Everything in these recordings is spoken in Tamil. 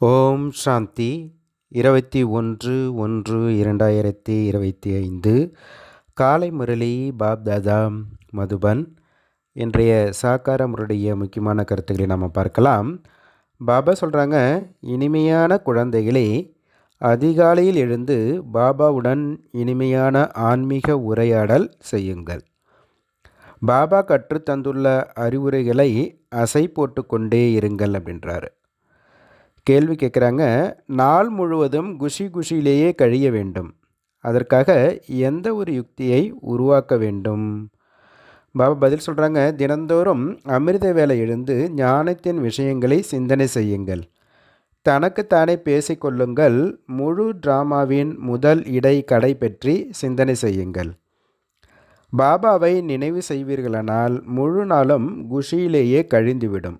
ஓம் சாந்தி. இருபத்தி ஒன்று ஒன்று இரண்டாயிரத்தி இருபத்தி ஐந்து. காலை முரளி பாப் தாதா மதுபன். இன்றைய சாக்கார முக்கியமான கருத்துக்களை நாம் பார்க்கலாம். பாபா சொல்கிறாங்க இனிமையான குழந்தைகளே அதிகாலையில் எழுந்து பாபாவுடன் இனிமையான ஆன்மீக உரையாடல் செய்யுங்கள். பாபா கற்றுத்தந்துள்ள அறிவுரைகளை அசை போட்டுக்கொண்டே இருங்கள் அப்படின்றாரு. கேள்வி கேட்குறாங்க நாள் முழுவதும் குஷி குஷியிலேயே கழிய வேண்டும். அதற்காக எந்த ஒரு யுக்தியை உருவாக்க வேண்டும்? பாபா பதில் சொல்கிறாங்க தினந்தோறும் அமிர்த வேலை எழுந்து ஞானத்தின் விஷயங்களை சிந்தனை செய்யுங்கள். தனக்குத்தானே பேசிக்கொள்ளுங்கள் முழு டிராமாவின் முதல் இடை கடை பற்றி சிந்தனை செய்யுங்கள். பாபாவை நினைவு செய்வீர்களானால் முழு நாளும் குஷியிலேயே கழிந்துவிடும்.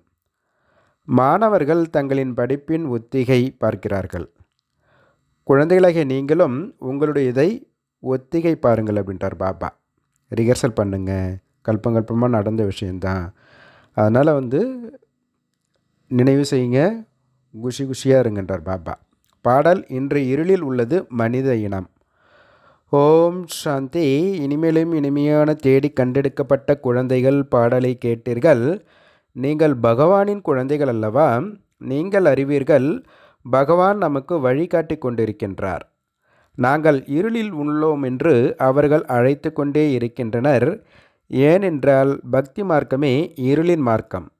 மாணவர்கள் தங்களின் படிப்பின் ஒத்திகை பார்க்கிறார்கள். குழந்தைகளாகிய நீங்களும் உங்களுடைய இதை ஒத்திகை பாருங்கள் அப்படின்றார் பாபா. ரிஹர்சல் பண்ணுங்கள் கல்பங்கல்பமாக நடந்த விஷயந்தான் அதனால் வந்து நினைவு செய்யுங்க. குஷி குஷியாக இருங்கன்றார் பாபா. பாடல் இன்று இருளில் உள்ளது மனித இனம். ஓம் சாந்தி. இனிமேலும் இனிமையான தேடி கண்டெடுக்கப்பட்ட குழந்தைகள் பாடலை கேட்டீர்கள். நீங்கள் பகவானின் குழந்தைகள் அல்லவா? நீங்கள் அறிவீர்கள் பகவான் நமக்கு வழிகாட்டி கொண்டிருக்கின்றார். நாங்கள் இருளில் உள்ளோம் என்று அவர்கள் அழைத்து கொண்டே இருக்கின்றனர். ஏனென்றால் பக்தி மார்க்கமே இருளின் மார்க்கம்.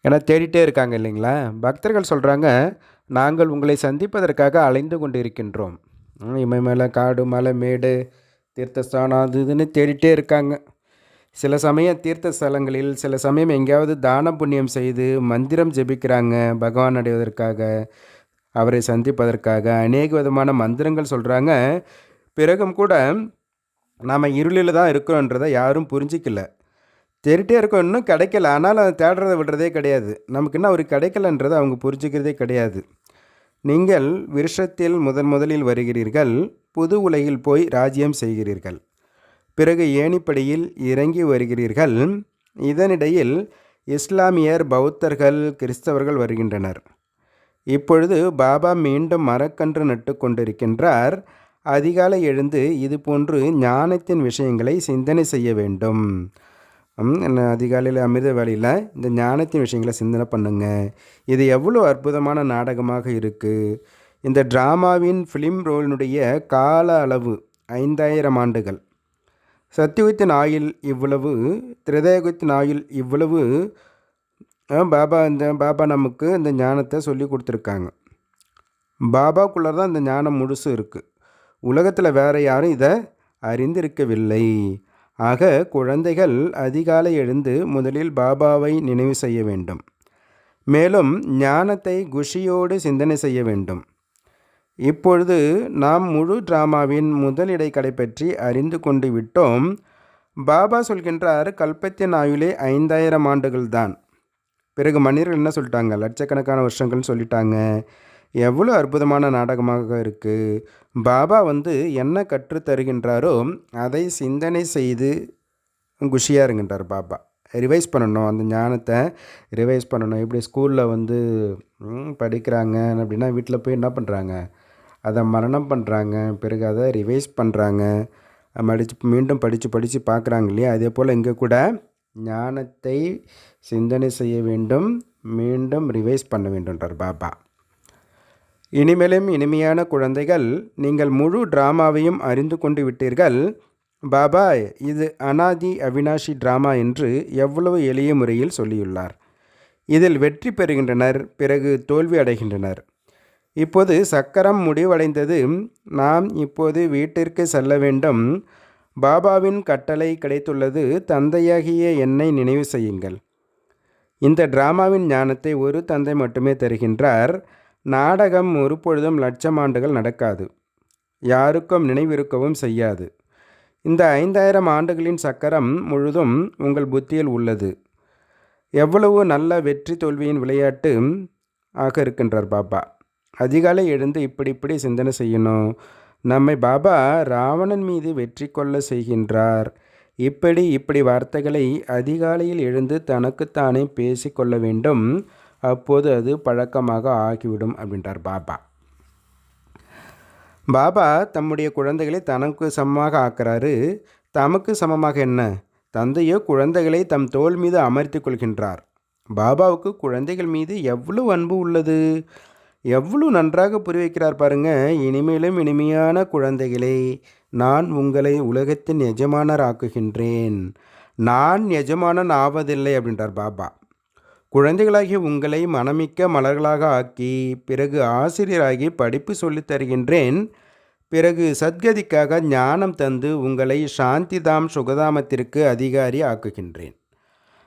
என தேடிட்டே இருக்காங்க இல்லைங்களா? பக்தர்கள் சொல்கிறாங்க நாங்கள் உங்களை சந்திப்பதற்காக அலைந்து கொண்டிருக்கின்றோம். இமயமலை காடு மலை மேடு தீர்த்தஸ்தானம் அது இதுன்னு தேடிட்டே இருக்காங்க. சில சமயம் தீர்த்த ஸ்தலங்களில் சில சமயம் எங்கேயாவது தான புண்ணியம் செய்து மந்திரம் ஜெபிக்கிறாங்க பகவான் அடைவதற்காக அவரை சந்திப்பதற்காக. அநேக விதமான மந்திரங்கள் சொல்கிறாங்க பிறகும் கூட நாம் இருளில் தான் இருக்கிறோன்றதை யாரும் புரிஞ்சிக்கல. தேடிட்டே இருக்கோம் இன்னும் கிடைக்கல. ஆனால் அதை தேடுறதை விடுறதே கிடையாது. நமக்கு இன்னும் அவர் கிடைக்கலன்றதை அவங்க புரிஞ்சுக்கிறதே கிடையாது. நீங்கள் விருஷத்தில் முதன் முதலில் வருகிறீர்கள் புது உலகில் போய் ராஜ்யம் செய்கிறீர்கள். பிறகு ஏணிப்படியில் இறங்கி வருகிறீர்கள். இதனிடையில் இஸ்லாமியர் பௌத்தர்கள் கிறிஸ்தவர்கள் வருகின்றனர். இப்பொழுது பாபா மீண்டும் மரக்கன்று நட்டு கொண்டிருக்கின்றார். அதிகாலை எழுந்து இது போன்று ஞானத்தின் விஷயங்களை சிந்தனை செய்ய வேண்டும். அதிகாலையில் அமிர்த வேலையில் இந்த ஞானத்தின் விஷயங்களை சிந்தனை பண்ணுங்க. இது எவ்வளோ அற்புதமான நாடகமாக இருக்குது இந்த ட்ராமாவின் ஃபிலிம் ரோலினுடைய கால அளவு ஐந்தாயிரம் ஆண்டுகள். சத்தியுகத்தின் ஆயில் இவ்வளவு திரதயுகத்தின் ஆயில் இவ்வளவு பாபா இந்த பாபா நமக்கு இந்த ஞானத்தை சொல்லி கொடுத்துருக்காங்க. பாபாக்குள்ளே தான் இந்த ஞானம் முழுசு இருக்குது உலகத்தில் வேறு யாரும் இதை அறிந்திருக்கவில்லை. ஆக குழந்தைகள் அதிகாலை எழுந்து முதலில் பாபாவை நினைவு செய்ய வேண்டும். மேலும் ஞானத்தை குஷியோடு சிந்தனை செய்ய வேண்டும். இப்பொழுது நாம் முழு டிராமாவின் முதல் இடைக்கடை பற்றி அறிந்து கொண்டு விட்டோம். பாபா சொல்கின்றார் கல்பத்தின் ஆயுளே ஐந்தாயிரம் ஆண்டுகள் தான் பிறகு மனிதர்கள் என்ன சொல்லிட்டாங்க? லட்சக்கணக்கான வருஷங்கள்னு சொல்லிட்டாங்க. எவ்வளோ அற்புதமான நாடகமாக இருக்குது பாபா வந்து என்ன கற்றுத்தருகின்றாரோ அதை சிந்தனை செய்து குஷியாக இருக்கின்றார் பாபா. ரிவைஸ் பண்ணணும் அந்த ஞானத்தை ரிவைஸ் பண்ணணும். இப்படி ஸ்கூலில் வந்து படிக்கிறாங்க அப்படின்னா வீட்டில் போய் என்ன பண்ணுறாங்க அதை மரணம் பண்ணுறாங்க பிறகு அதை ரிவைஸ் பண்ணுறாங்க மடித்து மீண்டும் படித்து படித்து பார்க்குறாங்க இல்லையா? அதே போல் இங்கே கூட ஞானத்தை சிந்தனை செய்ய வேண்டும். மீண்டும் ரிவைஸ் பண்ண வேண்டும்ன்றார் பாபா. இனிமேலும் இனிமையான குழந்தைகள் நீங்கள் முழு ட்ராமாவையும் அறிந்து கொண்டு விட்டீர்கள். பாபா இது அனாதி அவினாஷி டிராமா என்று எவ்வளவு எளிய முறையில் சொல்லியுள்ளார். இதில் வெற்றி பெறுகின்றனர் பிறகு தோல்வி அடைகின்றனர். இப்போது சக்கரம் முடிவடைந்தது. நாம் இப்போது வீட்டிற்கு செல்ல வேண்டும். பாபாவின் கட்டளை கிடைத்துள்ளது. தந்தையாகிய என்னை நினைவு செய்யுங்கள். இந்த டிராமாவின் ஞானத்தை ஒரு தந்தை மட்டுமே தருகின்றார். நாடகம் ஒரு பொழுதும் லட்சம் ஆண்டுகள் நடக்காது. யாருக்கும் நினைவிருக்கவும் செய்யாது. இந்த ஐந்தாயிரம் ஆண்டுகளின் சக்கரம் முழுதும் உங்கள் புத்தியில் உள்ளது. எவ்வளவு நல்ல வெற்றி தோல்வியின் விளையாட்டு ஆக இருக்கின்றார் பாபா. அதிகாலை எழுந்து இப்படி இப்படி சிந்தனை செய்யணும். நம்மை பாபா ராவணன் மீது வெற்றி கொள்ள செய்கின்றார். இப்படி இப்படி வார்த்தைகளை அதிகாலையில் எழுந்து தனக்குத்தானே பேசிக்கொள்ள வேண்டும். அப்போது அது பழக்கமாக ஆகிவிடும் அப்படின்றார் பாபா. பாபா தம்முடைய குழந்தைகளை தனக்கு சமமாக ஆக்கிறாரு. தமக்கு சமமாக என்ன? தந்தையோ குழந்தைகளை தம் தோல் மீது அமர்த்தி கொள்கின்றார். பாபாவுக்கு குழந்தைகள் மீது எவ்வளவு அன்பு உள்ளது? எவ்வளவு நன்றாக புரி வைக்கிறார் பாருங்க இனிமேலும் இனிமையான குழந்தைகளே நான் உங்களை உலகத்தின் எஜமானர் ஆக்குகின்றேன் நான் எஜமானன் ஆவதில்லை அப்படின்றார் பாபா. குழந்தைகளாகிய உங்களை மனமிக்க மலர்களாக ஆக்கி பிறகு ஆசிரியராகி படிப்பு சொல்லித் தருகின்றேன். பிறகு சத்கதிக்காக ஞானம் தந்து உங்களை சாந்திதாம் சுகதாமத்திற்கு அதிகாரி ஆக்குகின்றேன்.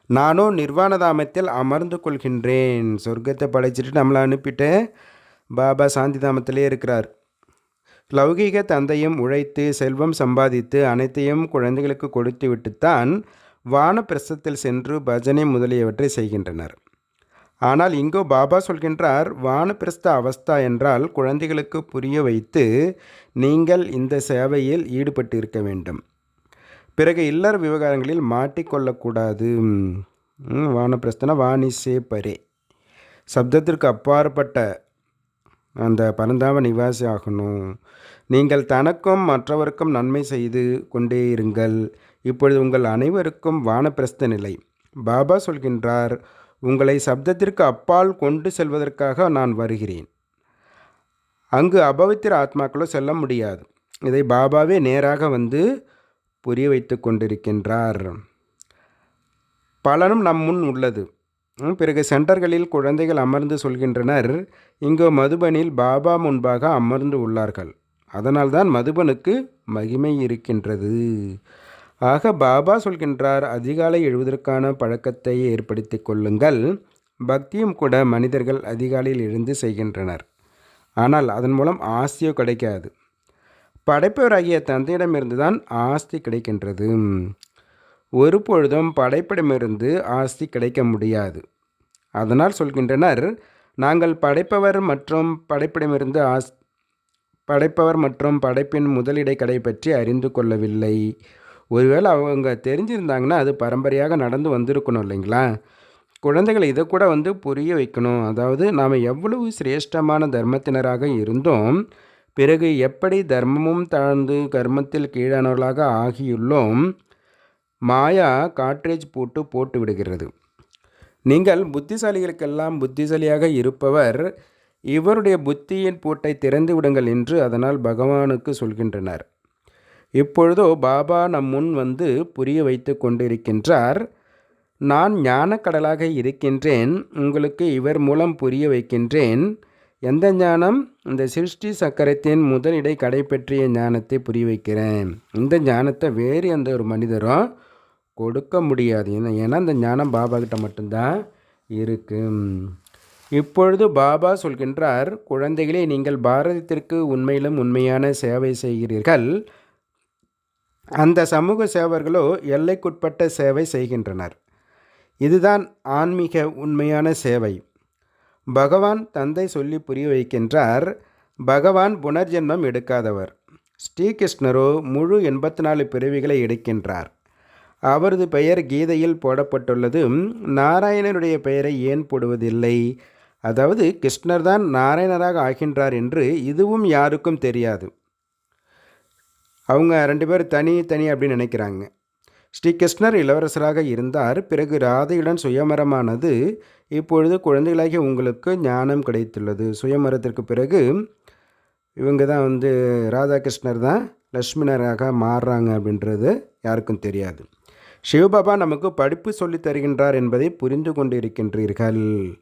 நானோ நிர்வாணதாமத்தில் அமர்ந்து கொள்கின்றேன். சொர்க்கத்தை படைச்சிட்டு நம்மளை அனுப்பிட்டு பாபா சாந்திதாமத்திலே இருக்கிறார். லௌகீக தந்தையும் உழைத்து செல்வம் சம்பாதித்து அனைத்தையும் குழந்தைகளுக்கு கொடுத்து விட்டுத்தான் வானப்பிரசத்தில் சென்று பஜனை முதலியவற்றை செய்கின்றனர். ஆனால் இங்கோ பாபா சொல்கின்றார் வானப்பிரஸ்த அவஸ்தா என்றால் குழந்தைகளுக்கு புரிய வைத்து நீங்கள் இந்த சேவையில் ஈடுபட்டு இருக்க வேண்டும். பிறகு இல்லற விவகாரங்களில் மாட்டிக்கொள்ளக்கூடாது. ம், வானப்பிரஸ்தனா வாணிசே பரே. சப்தத்திற்கு அப்பாற்பட்ட அந்த பரந்தாம நிவாசி ஆகணும். நீங்கள் தனக்கும் மற்றவருக்கும் நன்மை செய்து கொண்டே இருங்கள். இப்பொழுது உங்கள் அனைவருக்கும் வானப்பிரஸ்த நிலை. பாபா சொல்கின்றார் உங்களை சப்தத்திற்கு அப்பால் கொண்டு செல்வதற்காக நான் வருகிறேன். அங்கு அபவித்திர ஆத்மாக்களோ செல்ல முடியாது. இதை பாபாவே நேராக வந்து புரிய வைத்து கொண்டிருக்கின்றார். பலனும் நம் முன் உள்ளது. பிறகு சென்டர்களில் குழந்தைகள் அமர்ந்து சொல்கின்றனர். இங்கு மதுபனில் பாபா முன்பாக அமர்ந்து உள்ளார்கள். அதனால்தான் மதுபனுக்கு மகிமை இருக்கின்றது. ஆக பாபா சொல்கின்றார் அதிகாலை எழுவதற்கான பழக்கத்தை ஏற்படுத்தி கொள்ளுங்கள். பக்தியும் கூட மனிதர்கள் அதிகாலையில் எழுந்து செய்கின்றனர். ஆனால் அதன் மூலம் ஆசையோ கிடைக்காது. படைப்பவராகிய தந்தையிடமிருந்து தான் ஆஸ்தி கிடைக்கின்றது. ஒரு பொழுதும் படைப்பிடமிருந்து ஆஸ்தி கிடைக்க முடியாது. அதனால் சொல்கின்றனர் நாங்கள் படைப்பவர் மற்றும் படைப்பிடமிருந்து ஆஸ் படைப்பவர் மற்றும் படைப்பின் முதலிடை கடை பற்றி அறிந்து கொள்ளவில்லை. ஒருவேளை அவங்க தெரிஞ்சிருந்தாங்கன்னா அது பரம்பரையாக நடந்து வந்திருக்கணும் இல்லைங்களா? குழந்தைகளை இதை கூட வந்து புரிய வைக்கணும். அதாவது நாம் எவ்வளவு சிரேஷ்டமான தர்மத்தினராக இருந்தோம் பிறகு எப்படி தர்மமும் தாழ்ந்து கர்மத்தில் கீழானவர்களாக ஆகியுள்ளோம்? மாயா காட்ரேஜ் பூட்டு போட்டு விடுகிறது. நீங்கள் புத்திசாலிகளுக்கெல்லாம் புத்திசாலியாக இருப்பவர் இவருடைய புத்தியின் பூட்டை திறந்து விடுங்கள் என்று அதனால் பகவானுக்கு சொல்கின்றனர். இப்பொழுதோ பாபா நம் முன் வந்து புரிய வைத்து கொண்டிருக்கின்றார். நான் ஞானக்கடலாக இருக்கின்றேன் உங்களுக்கு இவர் மூலம் புரிய வைக்கின்றேன். எந்த ஞானம்? இந்த சிருஷ்டி சக்கரத்தின் முதலிடை கடைப்பற்றிய ஞானத்தை புரிய வைக்கிறேன் இந்த ஞானத்தை வேறு எந்த ஒரு மனிதரும் கொடுக்க முடியாது. ஏன்னா ஏன்னா இந்த ஞானம் பாபா கிட்ட மட்டும்தான் இருக்கும். இப்பொழுது பாபா சொல்கின்றார் குழந்தைகளே நீங்கள் பாரதத்திற்கு உண்மையிலும் உண்மையான சேவை செய்கிறீர்கள். அந்த சமூக சேவர்களோ எல்லைக்குட்பட்ட சேவை செய்கின்றனர். இதுதான் ஆன்மீக உண்மையான சேவை. பகவான் தந்தை சொல்லி புரிய வைக்கின்றார் பகவான் புனர்ஜென்மம் எடுக்காதவர். ஸ்ரீகிருஷ்ணரோ முழு எண்பத்தி நாலு பிறவிகளை எடுக்கின்றார். அவரது பெயர் கீதையில் போடப்பட்டுள்ளது நாராயணனுடைய பெயரை ஏன் போடுவதில்லை? அதாவது கிருஷ்ணர் தான் நாராயணராக ஆகின்றார் என்று இதுவும் யாருக்கும் தெரியாது. அவங்க ரெண்டு பேர் தனி தனி அப்படின்னு நினைக்கிறாங்க. ஸ்ரீகிருஷ்ணர் இளவரசராக இருந்தார். பிறகு ராதையுடன் சுயமரமானது. இப்பொழுது குழந்தைகளாகிய உங்களுக்கு ஞானம் கிடைத்துள்ளது. சுயமரத்திற்கு பிறகு இவங்க தான் வந்து ராதாகிருஷ்ணர் தான் லக்ஷ்மணராக மாறுறாங்க அப்படின்றது யாருக்கும் தெரியாது. சிவபாபா நமக்கு படிப்பு சொல்லித் தருகின்றார் என்பதை புரிந்து கொண்டிருக்கின்றீர்கள்.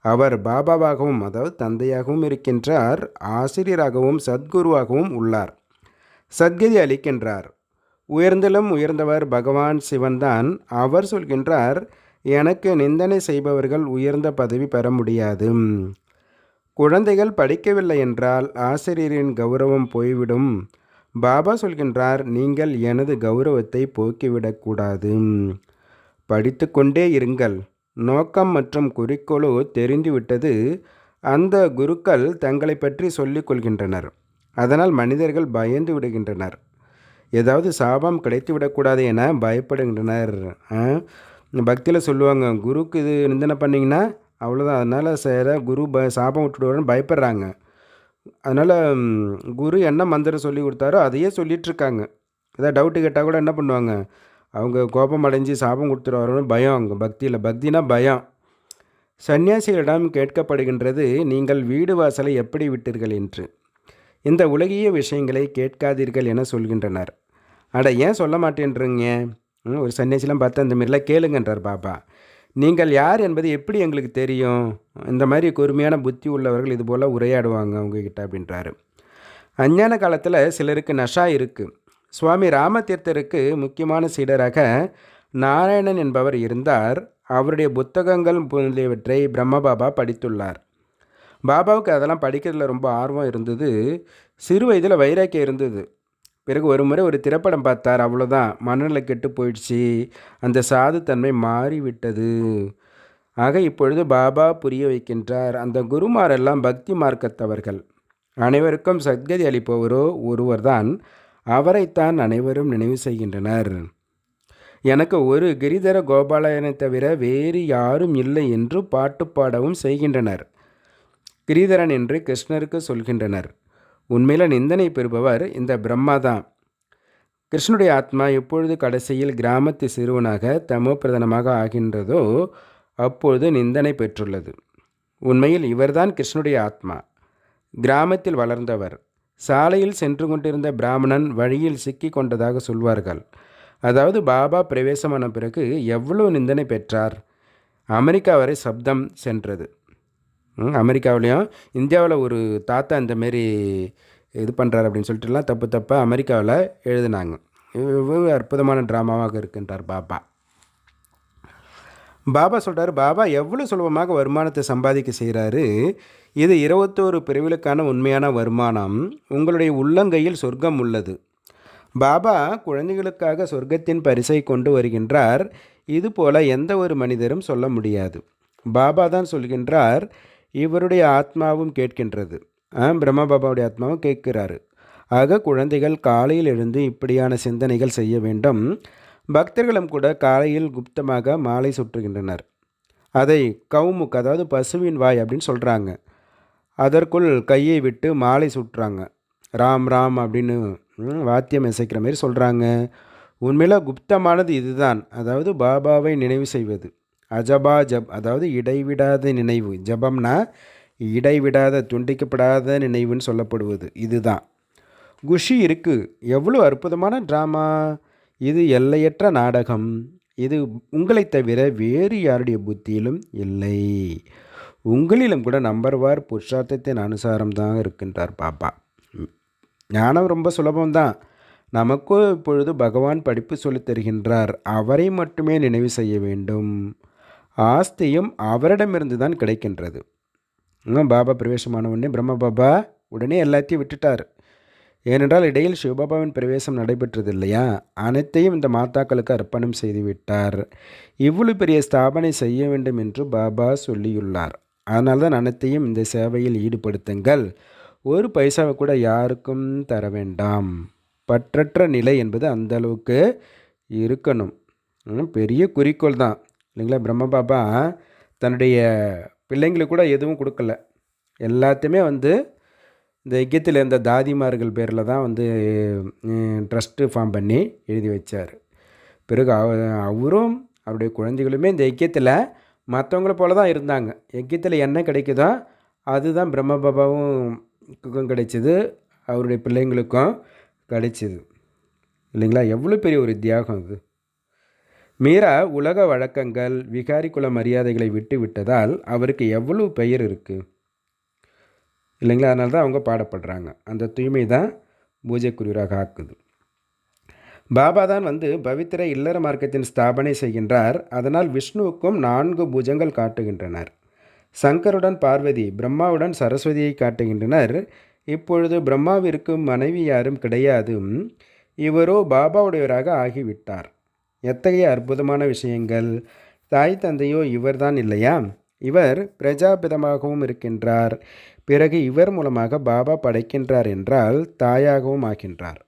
அவர் பாபாவாகவும் அதாவது தந்தையாகவும் இருக்கின்றார். ஆசிரியராகவும் சத்குருவாகவும் உள்ளார். சத்கதி அளிக்கின்றார். உயர்ந்திலும் உயர்ந்தவர் பகவான் சிவன்தான். அவர் சொல்கின்றார் எனக்கு நிந்தனை செய்பவர்கள் உயர்ந்த பதவி பெற முடியாது. குழந்தைகள் படிக்கவில்லை என்றால் ஆசிரியரின் கௌரவம் போய்விடும். பாபா சொல்கின்றார் நீங்கள் எனது கௌரவத்தை போக்கிவிடக்கூடாது படித்து கொண்டே இருங்கள். நோக்கம் மற்றும் குறிக்கோளோ தெரிந்துவிட்டது. அந்த குருக்கள் தங்களை பற்றி சொல்லிக் கொள்கின்றனர். அதனால் மனிதர்கள் பயந்து விடுகின்றனர். ஏதாவது சாபம் கிடைத்து விடக்கூடாது என பயப்படுகின்றனர். பக்தியில் சொல்லுவாங்க குருக்கு இது நிந்தனை பண்ணிங்கன்னா அவ்வளோதான் அதனால் சேர குரு ப சாபம் விட்டுடுவாருன்னு பயப்படுறாங்க. அதனால் குரு என்ன மந்திரம் சொல்லி கொடுத்தாரோ அதையே சொல்லிகிட்ருக்காங்க ஏதாவது டவுட்டு கேட்டால் கூட என்ன பண்ணுவாங்க? அவங்க கோபம் அடைஞ்சு சாபம் கொடுத்துருவாரோன்னு பயம் அவங்க பக்தியில். பக்தினா பயம். சன்னியாசிகளிடம் கேட்கப்படுகின்றது நீங்கள் வீடு வாசலை எப்படி விட்டீர்கள்? என்று. இந்த உலகிய விஷயங்களை கேட்காதீர்கள் என சொல்கின்றனர். அட ஏன் சொல்ல மாட்டேன்றீங்க? ஒரு சன்னியாசிலாம் பார்த்து அந்த மாரிலாம் கேளுங்கன்றார் பாபா. நீங்கள் யார் என்பது எப்படி எங்களுக்கு தெரியும்? இந்த மாதிரி கூர்மையான புத்தி உள்ளவர்கள் இது போல் உரையாடுவாங்க உங்ககிட்ட அப்படின்றாரு. அஞ்ஞான காலத்தில் சிலருக்கு நஷா இருக்குது சுவாமி ராமதீர்த்தருக்கு முக்கியமான சீடராக நாராயணன் என்பவர் இருந்தார். அவருடைய புத்தகங்கள் முதலியவற்றை பிரம்மபாபா படித்துள்ளார். பாபாவுக்கு அதெல்லாம் படிக்கிறதுல ரொம்ப ஆர்வம் இருந்தது. சிறு வயதில் வைராக்கியம் இருந்தது. பிறகு ஒரு முறை ஒரு திரைப்படம் பார்த்தார். அவ்வளோதான் மனநிலை கெட்டு போயிடுச்சு. அந்த சாதுத்தன்மை மாறிவிட்டது. ஆக இப்பொழுது பாபா புரிய வைக்கின்றார். அந்த குருமாரெல்லாம் பக்தி மார்க்கத்தவர்கள். அனைவருக்கும் சத்கதி அளிப்பவரோ ஒருவர்தான். அவரைத்தான் அனைவரும் நினைவு செய்கின்றனர். எனக்கு ஒரு கிரிதர கோபாலயனை தவிர வேறு யாரும் இல்லை என்று பாட்டு பாடவும் செய்கின்றனர். கிரீதரன் என்று கிருஷ்ணருக்கு சொல்கின்றனர். உண்மையில் நிந்தனை பெறுபவர் இந்த பிரம்மா தான். கிருஷ்ணனுடைய ஆத்மா எப்பொழுது கடைசியில் கிராமத்து சிறுவனாக தமோ பிரதனமாக ஆகின்றதோ அப்பொழுது நிந்தனை பெற்றுள்ளது. உண்மையில் இவர்தான் கிருஷ்ணனுடைய ஆத்மா. கிராமத்தில் வளர்ந்தவர். சாலையில் சென்று கொண்டிருந்த பிராமணன் வழியில் சிக்கி கொண்டதாக சொல்வார்கள். அதாவது பாபா பிரவேசமான பிறகு எவ்வளோ நிந்தனை பெற்றார்? அமெரிக்கா வரை சப்தம் சென்றது. அமெரிக்காவிலையும். இந்தியாவில் ஒரு தாத்தா இந்தமாரி இது பண்ணுறாரு அப்படின்னு சொல்லிட்டுலாம் தப்பு தப்பாக அமெரிக்காவில் எழுதினாங்க. அற்புதமான ட்ராமாவாக இருக்கின்றார் பாபா. பாபா சொல்கிறார் பாபா எவ்வளோ சுலபமாக வருமானத்தை சம்பாதிக்க செய்கிறாரு இது இருபத்தோரு பிரிவுகளுக்கான உண்மையான வருமானம். உங்களுடைய உள்ளங்கையில் சொர்க்கம் உள்ளது. பாபா குழந்தைகளுக்காக சொர்க்கத்தின் பரிசை கொண்டு வருகின்றார். இதுபோல எந்த ஒரு மனிதரும் சொல்ல முடியாது. பாபா தான் சொல்கின்றார் இவருடைய ஆத்மாவும் கேட்கின்றது. பிரம்ம பாபாவுடைய ஆத்மாவும் கேட்கிறாரு. ஆக குழந்தைகள் காலையில் எழுந்து இப்படியான சிந்தனைகள் செய்ய வேண்டும். பக்தர்களும் கூட காலையில் குப்தமாக மாலை சுற்றுகின்றனர். அதை கவுமுக் அதாவது பசுவின் வாய் அப்படின்னு சொல்கிறாங்க அதற்குள் கையை விட்டு மாலை சுட்டுறாங்க ராம் ராம் அப்படின்னு வாத்தியம் இசைக்கிற மாதிரி சொல்கிறாங்க உண்மையில் குப்தமானது இதுதான். அதாவது பாபாவை நினைவு செய்வது. அஜபா ஜப் அதாவது இடைவிடாத நினைவு. ஜபம்னா இடைவிடாத துண்டிக்கப்படாத நினைவுன்னு சொல்லப்படுவது. இதுதான். குஷி இருக்குது எவ்வளோ அற்புதமான ட்ராமா இது எல்லையற்ற நாடகம். இது உங்களை தவிர வேறு யாருடைய புத்தியிலும் இல்லை. உங்களிலும் கூட நம்பர்வார் புருஷார்த்தத்தின் அனுசாரம் தான் இருக்கின்றார் பாப்பா. ஞானம் ரொம்ப சுலபம்தான் நமக்கும் இப்பொழுது பகவான் படிப்பு சொல்லித் தருகின்றார். அவரை மட்டுமே நினைவு செய்ய வேண்டும். ஆஸ்தியும் அவரிடமிருந்து தான் கிடைக்கின்றது. இன்னும் பாபா பிரவேசமான உடனே பிரம்ம பாபா உடனே எல்லாத்தையும் விட்டுட்டார். ஏனென்றால் இடையில் சிவபாபாவின் பிரவேசம் நடைபெற்றது இல்லையா அனைத்தையும் இந்த மாதாக்களுக்கு அர்ப்பணம் செய்து விட்டார் இவ்வளவு பெரிய ஸ்தாபனை செய்ய வேண்டும் என்று பாபா சொல்லியுள்ளார். அதனால் தான் அனைத்தையும் இந்த சேவையில் ஈடுபடுத்துங்கள். ஒரு பைசாவை கூட யாருக்கும் தர வேண்டாம். பற்றற்ற நிலை என்பது அந்த அளவுக்கு இருக்கணும். பெரிய குறிக்கோள் தான் இல்லைங்களா? பிரம்ம பாபா தன்னுடைய பிள்ளைங்களுக்கு கூட எதுவும் கொடுக்கல. எல்லாத்தையுமே வந்து இந்த ஐக்கியத்தில் இருந்த தாதிமார்கள் பேரில் தான் வந்து ட்ரஸ்ட்டு ஃபார்ம் பண்ணி எழுதி வச்சார். பிறகு அவ அவரும் அவருடைய குழந்தைகளுமே இந்த ஐக்கியத்தில் மற்றவங்கள போல தான் இருந்தாங்க. ஐக்கியத்தில் என்ன கிடைக்குதோ அதுதான் பிரம்ம பாபாவும் கிடைச்சிது. அவருடைய பிள்ளைங்களுக்கும் கிடைச்சிது. இல்லைங்களா? எவ்வளோ பெரிய ஒரு தியாகம் அது. மீரா உலக வழக்கங்கள் விகாரி குல மரியாதைகளை விட்டு விட்டதால் அவருக்கு எவ்வளவு பெயர் இருக்குது இல்லைங்களா? அதனால தான் அவங்க பாடப்படுறாங்க. அந்த தூய்மை தான் பூஜைக்குரியராக ஆக்குது. பாபா தான் வந்து பவித்திர இல்லற மார்க்கத்தின் ஸ்தாபனை செய்கின்றார். அதனால் விஷ்ணுவுக்கும் நான்கு பூஜங்கள் காட்டுகின்றனர். சங்கருடன் பார்வதி பிரம்மாவுடன் சரஸ்வதியை காட்டுகின்றனர். இப்பொழுது பிரம்மாவிற்கு மனைவி யாரும் கிடையாது. இவரோ பாபாவுடையவராக ஆகிவிட்டார். எத்தகைய அற்புதமான விஷயங்கள்? தாய் தந்தையோ இவர்தான் இல்லையா? இவர் பிரஜாபிதமாகவும் இருக்கின்றார். பிறகு இவர் மூலமாக பாபா படைக்கின்றார் என்றால் தாயாகவும் ஆகின்றார்.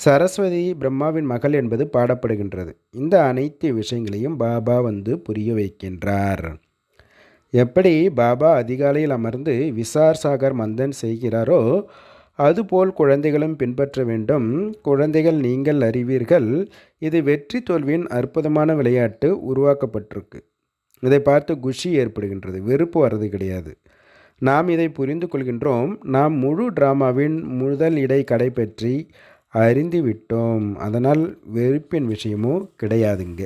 சரஸ்வதி பிரம்மாவின் மகள் என்பது பாடப்படுகின்றது. இந்த அனைத்து விஷயங்களையும் பாபா வந்து புரிய வைக்கின்றார். எப்படி பாபா அதிகாலையில் அமர்ந்து விசார் சாகர் மந்தன் செய்கிறாரோ அதுபோல் குழந்தைகளும் பின்பற்ற வேண்டும். குழந்தைகள் நீங்கள் அறிவீர்கள். இது வெற்றி தோல்வியின் அற்புதமான விளையாட்டு உருவாக்கப்பட்டிருக்கு. இதை பார்த்து குஷி ஏற்படுகின்றது. வெறுப்பு வர்றது கிடையாது. நாம் இதை புரிந்து கொள்கின்றோம். நாம் முழு டிராமாவின் முதல் இடை கடைபற்றி அறிந்து விட்டோம். அதனால் வெறுப்பின் விஷயமும் கிடையாதுங்க.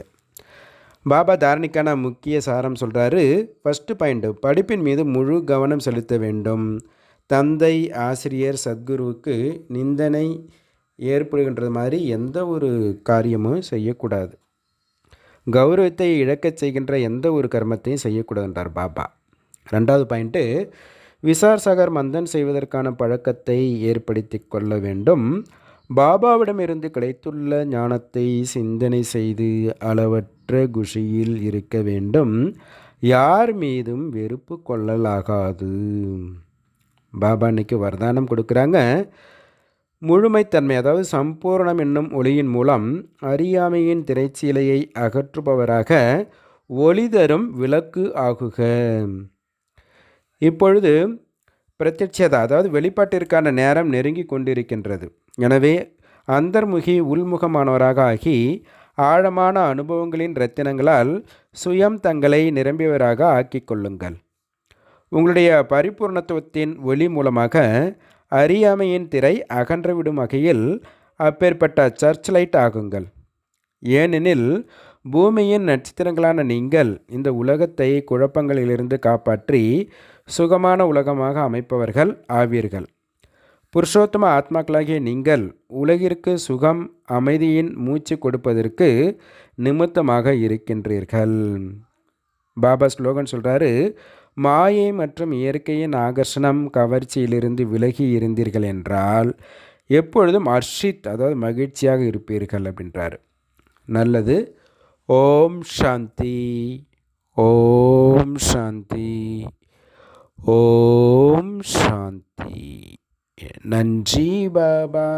பாபா தாரணிக்கான முக்கிய சாரம் சொல்கிறாரு ஃபஸ்ட்டு பாயிண்ட்டு படிப்பின் மீது முழு கவனம் செலுத்த வேண்டும். தந்தை ஆசிரியர் சத்குருவுக்கு நிந்தனை ஏற்படுகின்றது மாதிரி எந்த ஒரு காரியமும் செய்யக்கூடாது. கௌரவத்தை இழக்கச் செய்கின்ற எந்த ஒரு கர்மத்தையும் செய்யக்கூடாதுன்றார் பாபா. ரெண்டாவது பாயிண்ட்டு விசார் சகர் மந்தன் செய்வதற்கான பழக்கத்தை ஏற்படுத்தி கொள்ள வேண்டும். பாபாவிடமிருந்து கிடைத்துள்ள ஞானத்தை சிந்தனை செய்து அளவற்ற குஷியில் இருக்க வேண்டும். யார் மீதும் வெறுப்பு கொள்ளலாகாது. பாபா இன்னைக்கு வரதானம் கொடுக்குறாங்க. முழுமைத்தன்மை அதாவது சம்பூர்ணம் என்னும் ஒளியின் மூலம் அறியாமையின் திரைச்சீலையை அகற்றுபவராக ஒளி தரும் விளக்கு ஆகுக. இப்பொழுது பிரத்யட்சதா அதாவது வெளிப்பாட்டிற்கான நேரம் நெருங்கி கொண்டிருக்கின்றது. எனவே அந்தர்முகி உள்முகமானவராக ஆகி ஆழமான அனுபவங்களின் ரத்தினங்களால் சுயம் தங்களை நிரம்பியவராக ஆக்கிக் கொள்ளுங்கள். உங்களுடைய பரிபூர்ணத்துவத்தின் ஒளி மூலமாக அறியாமையின் திரை அகன்றுவிடும் வகையில் அப்பேற்பட்ட சர்ச் லைட் ஆகுங்கள். ஏனெனில் பூமியின் நட்சத்திரங்களான நீங்கள் இந்த உலகத்தை குழப்பங்களிலிருந்து காப்பாற்றி சுகமான உலகமாக அமைப்பவர்கள் ஆவீர்கள். புருஷோத்தம ஆத்மாக்களாகிய நீங்கள் உலகிற்கு சுகம் அமைதியின் மூச்சு கொடுப்பதற்கு நிமித்தமாக இருக்கின்றீர்கள். பாபா ஸ்லோகன் சொல்கிறாரு மாயை மற்றும் இயற்கையின் ஆகர்ஷணம் கவர்ச்சியிலிருந்து விலகி இருந்தீர்கள் என்றால் எப்பொழுதும் அர்ஷித் அதாவது மகிழ்ச்சியாக இருப்பீர்கள் அப்படின்றார். நல்லது. ஓம் சாந்தி. ஓம் சாந்தி. ஓம் சாந்தி. நன்றி பாபா.